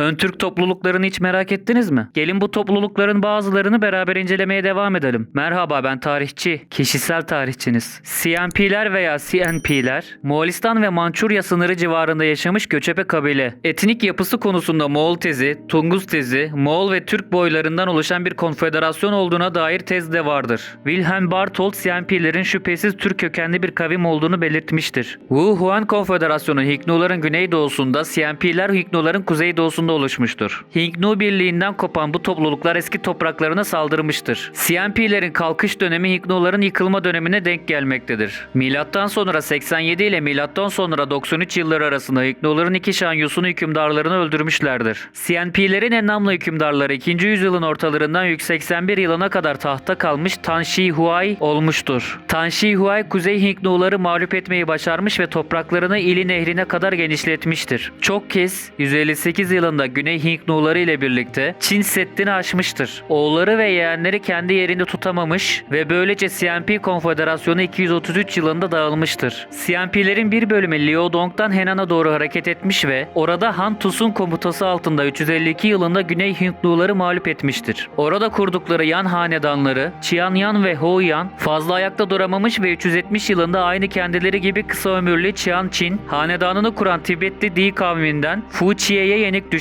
Ön Türk topluluklarını hiç merak ettiniz mi? Gelin bu toplulukların bazılarını beraber incelemeye devam edelim. Merhaba ben tarihçi, kişisel tarihçiniz. CNP'ler veya CNP'ler, Moğolistan ve Mançurya sınırı civarında yaşamış göçebe kabile. Etnik yapısı konusunda Moğol tezi, Tunguz tezi, Moğol ve Türk boylarından oluşan bir konfederasyon olduğuna dair tez de vardır. Wilhelm Barthold CNP'lerin şüphesiz Türk kökenli bir kavim olduğunu belirtmiştir. Wu Huan Konfederasyonu Hiknuların güneydoğusunda, CNP'ler Hiknuların kuzeydoğusunda oluşmuştur. Hiknu birliğinden kopan bu topluluklar eski topraklarına saldırmıştır. CNP'lerin kalkış dönemi Hiknuların yıkılma dönemine denk gelmektedir. Milattan sonra 87 ile milattan sonra 93 yılları arasında Hiknuların iki Şanyusunu hükümdarlarını öldürmüşlerdir. CNP'lerin en namlı hükümdarları 2. yüzyılın ortalarından 181 yılına kadar tahta kalmış Tan Shi Huai olmuştur. Tan Shi Huai Kuzey Hiknuları mağlup etmeyi başarmış ve topraklarını İli Nehri'ne kadar genişletmiştir. Çok kez 158 yılında Güney Hiknuları ile birlikte Çin Seddi'ni aşmıştır. Oğulları ve yeğenleri kendi yerinde tutamamış ve böylece CNP Konfederasyonu 233 yılında dağılmıştır. CNP'lerin bir bölümü Liaodong'dan Henan'a doğru hareket etmiş ve orada Han Tus'un komutası altında 352 yılında Güney Hintluları mağlup etmiştir. Orada kurdukları Yan hanedanları Qianyan ve Houyan fazla ayakta duramamış ve 370 yılında aynı kendileri gibi kısa ömürlü Qian Qin hanedanını kuran Tibetli Di kavminden Fu Chi'ye yenik düşmüştür.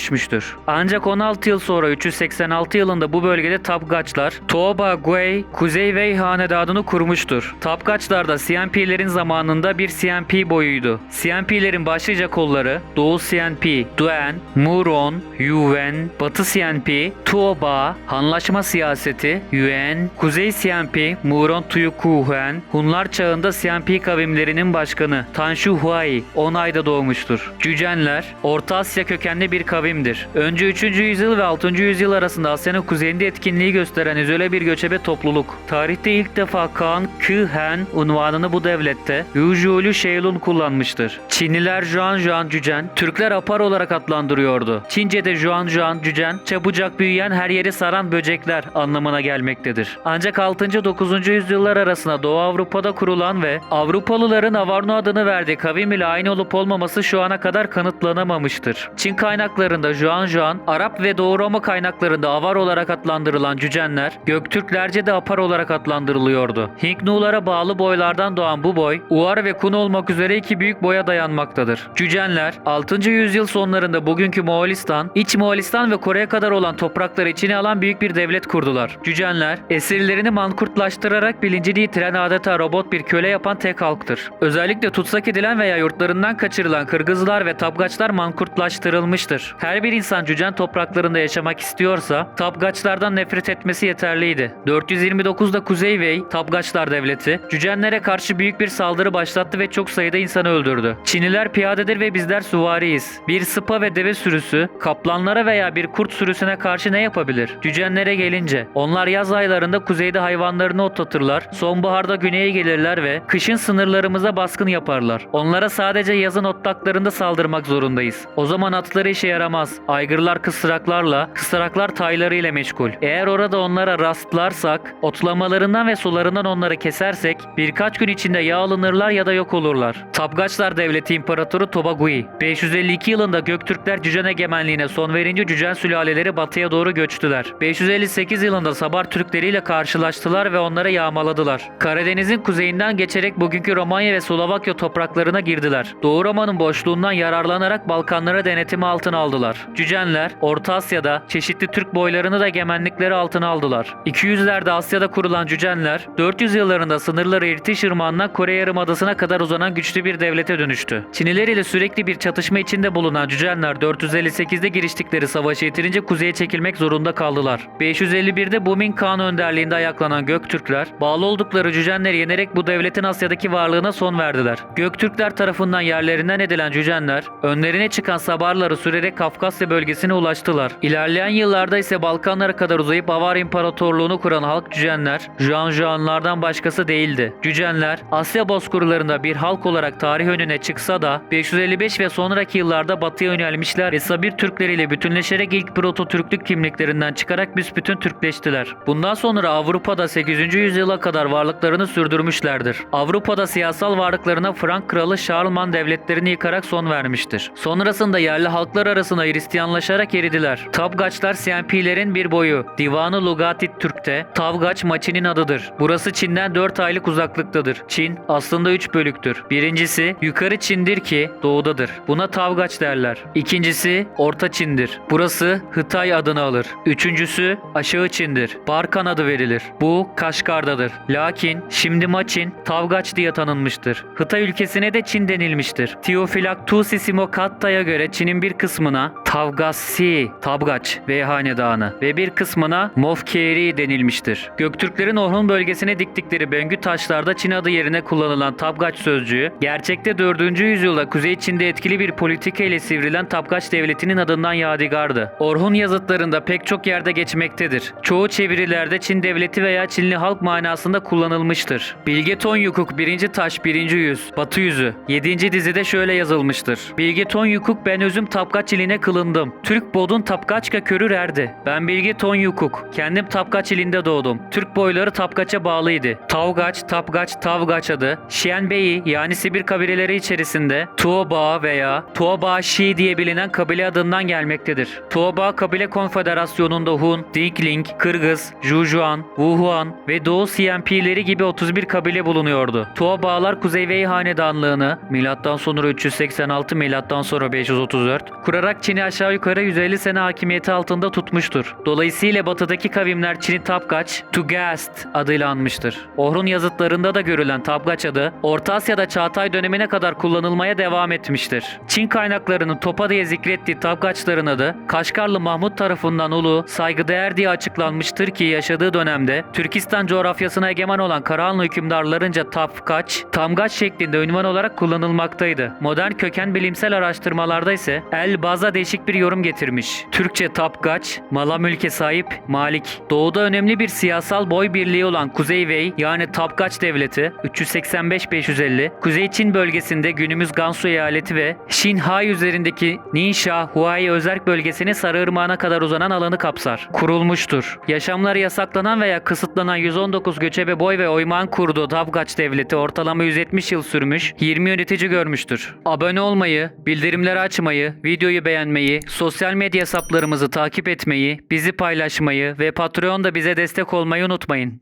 Ancak 16 yıl sonra 386 yılında bu bölgede Tapgaçlar Toba Gui Kuzey Wei hanedanını kurmuştur. Tapgaçlar da CNP'lerin zamanında bir CNP boyuydu. CNP'lerin başlıca kolları Doğu CNP, Duen, Muron, Yuan, Batı CNP, Tuoba, Hanlaşma Siyaseti, Yuan, Kuzey CNP, Muron Tuyukuhen, Hunlar çağında CNP kavimlerinin başkanı Tanshu Huai 10 ayda doğmuştur. Cücenler, Orta Asya kökenli bir kavimdir. Önce 3. yüzyıl ve 6. yüzyıl arasında Asya'nın kuzeyinde etkinliği gösteren izole bir göçebe topluluk. Tarihte ilk defa Kaan Kıhen unvanını bu devlette Yuzhulu Sheilun kullanmıştır. Çinliler Juan Juan Cücen, Türkler Apar olarak adlandırıyordu. Çince'de Juan Juan Cücen, çabucak büyüyen her yeri saran böcekler anlamına gelmektedir. Ancak 6. 9. yüzyıllar arasında Doğu Avrupa'da kurulan ve Avrupalıların Avarno adını verdiği kavim ile aynı olup olmaması şu ana kadar kanıtlanamamıştır. Çin kaynaklarında Juan Juan, Arap ve Doğu Roma kaynaklarında Avar olarak adlandırılan Cücenler, Göktürklerce de Apar olarak adlandırılıyordu. Hinknulara bağlı boylardan doğan bu boy, Uar ve Kun olmak üzere iki büyük boya dayanmaktadır. Cücenler, 6. yüzyıl sonlarında bugünkü Moğolistan, İç Moğolistan ve Kore'ye kadar olan toprakları içine alan büyük bir devlet kurdular. Cücenler, esirlerini mankurtlaştırarak bilincini yitiren adeta robot bir köle yapan tek halktır. Özellikle tutsak edilen veya yurtlarından kaçırılan Kırgızlar ve Tabgaçlar mankurtlaştırılmıştır. Her bir insan Cücen topraklarında yaşamak istiyorsa Tabgaçlardan nefret etmesi yeterliydi. 429'da Kuzey Wei, Tabgaçlar Devleti, Cücenlere karşı büyük bir saldırı başlattı ve çok sayıda insanı öldürdü. Çinliler piyadedir ve bizler süvariyiz. Bir sıpa ve deve sürüsü, kaplanlara veya bir kurt sürüsüne karşı ne yapabilir? Cücenlere gelince, onlar yaz aylarında kuzeyde hayvanlarını otlatırlar, sonbaharda güneye gelirler ve kışın sınırlarımıza baskın yaparlar. Onlara sadece yazın otlaklarında saldırmak zorundayız. O zaman atları işe yaramaz. Aygırlar kısraklarla, kısraklar taylarıyla meşgul. Eğer orada onlara rastlarsak, otlamalarından ve sularından onları kesersek birkaç gün içinde ya alınırlar ya da yok olurlar. Tabgaçlar Devleti İmparatoru Tobagui 552 yılında Göktürkler Cücen egemenliğine son verince Cücen sülaleleri batıya doğru göçtüler. 558 yılında Sabar Türkleriyle karşılaştılar ve onları yağmaladılar. Karadeniz'in kuzeyinden geçerek bugünkü Romanya ve Slovakya topraklarına girdiler. Doğu Roma'nın boşluğundan yararlanarak Balkanlara denetimi altına aldılar. Cücenler Orta Asya'da çeşitli Türk boylarını da egemenlikleri altına aldılar. 200'lerde Asya'da kurulan Cücenler 400 yıllarında sınırları İrtiş Irmağı'ndan Kore Yarımadası'na kadar uzanan güçlü bir devlete dönüştü. Çiniler ile sürekli bir çatışma içinde bulunan Cücenler 458'de giriştikleri savaşı yitirince kuzeye çekilmek zorunda kaldılar. 551'de Bumin Kağan önderliğinde ayaklanan Göktürkler bağlı oldukları Cücenleri yenerek bu devletin Asya'daki varlığına son verdiler. Göktürkler tarafından yerlerinden edilen Cücenler önlerine çıkan Sabarları sürerek Kafkasya bölgesine ulaştılar. İlerleyen yıllarda ise Balkanlara kadar uzayıp Avar İmparatorluğunu kuran halk Cücenler, Juan Juanlardan başkası değildi. Cücenler, Asya bozkırlarında bir halk olarak tarih önüne çıksa da 555 ve sonraki yıllarda batıya yönelmişler ve Sabir Türkleriyle bütünleşerek ilk Proto-Türklük kimliklerinden çıkarak büsbütün Türkleştiler. Bundan sonra Avrupa'da 8. yüzyıla kadar varlıklarını sürdürmüşlerdir. Avrupa'da siyasal varlıklarına Frank kralı Şarlman devletlerini yıkarak son vermiştir. Sonrasında yerli halklar arasında Hristiyanlaşarak eridiler. Tabgaçlar CNP'lerin bir boyu. Divanı Lugatit Türk'te Tavgaç maçının adıdır. Burası Çin'den 4 aylık uzaklıktadır. Çin aslında 3 bölüktür. Birincisi yukarı Çin'dir ki doğudadır. Buna Tavgaç derler. İkincisi Orta Çin'dir. Burası Hıtay adını alır. Üçüncüsü aşağı Çin'dir. Barkan adı verilir. Bu Kaşgar'dadır. Lakin şimdi Maçin Tavgaç diye tanınmıştır. Hıtay ülkesine de Çin denilmiştir. Theophylactus Simokatta'ya göre Çin'in bir kısmına Tavgasi, Tabgaç ve Hanedanı ve bir kısmına Mofkeri denilmiştir. Göktürklerin Orhun bölgesine diktikleri bengü taşlarda Çin adı yerine kullanılan Tabgaç sözcüğü, gerçekte 4. yüzyılda Kuzey Çin'de etkili bir politika ile sivrilen Tabgaç devletinin adından yadigardı. Orhun yazıtlarında pek çok yerde geçmektedir. Çoğu çevirilerde Çin devleti veya Çinli halk manasında kullanılmıştır. Bilge Tonyukuk 1. Taş 1. Yüz Batı Yüzü 7. dizide şöyle yazılmıştır. Bilge Tonyukuk ben özüm Tapkaç iline kılındım. Türk bodun Tapkaçka körür erdi. Ben Bilge Tonyukuk. Kendim Tapkaç ilinde doğdum. Türk boyları Tapkaç'a bağlıydı. Tavgaç, Tapgaç, Tavgaç adı Şien Beyi yani Sibir kabileleri içerisinde Tuoba veya Tuobaşi diye bilinen kabile adından gelmektedir. Tuoba Kabile Konfederasyonu'nda Hun, Dingling, Kırgız, Jujuan, Wuhuan ve Doğu CNP'leri gibi 31 kabile bulunuyordu. Tuobalar Kuzey Wei Hanedanlığını sonra 386 milattan sonra 534 kurarak Çin'i aşağı yukarı 150 sene hakimiyeti altında tutmuştur. Dolayısıyla batıdaki kavimler Çin'i Tapgaç, Tugast adıyla anmıştır. Orhun yazıtlarında da görülen Tapgaç adı Orta Asya'da Çağatay dönemine kadar kullanılmaya devam etmiştir. Çin kaynaklarının Topa diye zikrettiği Tapgaçların adı Kaşgarlı Mahmut tarafından ulu, saygıdeğer diye açıklanmıştır ki yaşadığı dönemde Türkistan coğrafyasına egemen olan Karahanlı hükümdarlarınca Tapkaç, Tamgaç şeklinde ünvan olarak kullanılmaktaydı. Modern köken bilimsel araştırmalarda ise El Baza değişik bir yorum getirmiş. Türkçe Tapgaç, mala mülke sahip Malik. Doğuda önemli bir siyasal boy birliği olan Kuzey Wei yani Tapgaç devleti 385-550, Kuzey Çin bölgesinde günümüz Gansu eyaleti ve Xinhai üzerindeki Ningxia Huai özerk bölgesini Sarıırmağı'na kadar uzanan alanı kapsar. Kurulmuştur. Yaşamları yasaklanan veya kısıtlanan 119 göçebe boy ve oymağın kurduğu Tapgaç devleti ortalama 170 yıl sürmüş, 20 yönetici görmüştür. Abone olmayı, bildirimleri açmayı, videoyu beğenmeyi, sosyal medya hesaplarımızı takip etmeyi, bizi paylaşmayı ve Patreon'da bize destek olmayı unutmayın.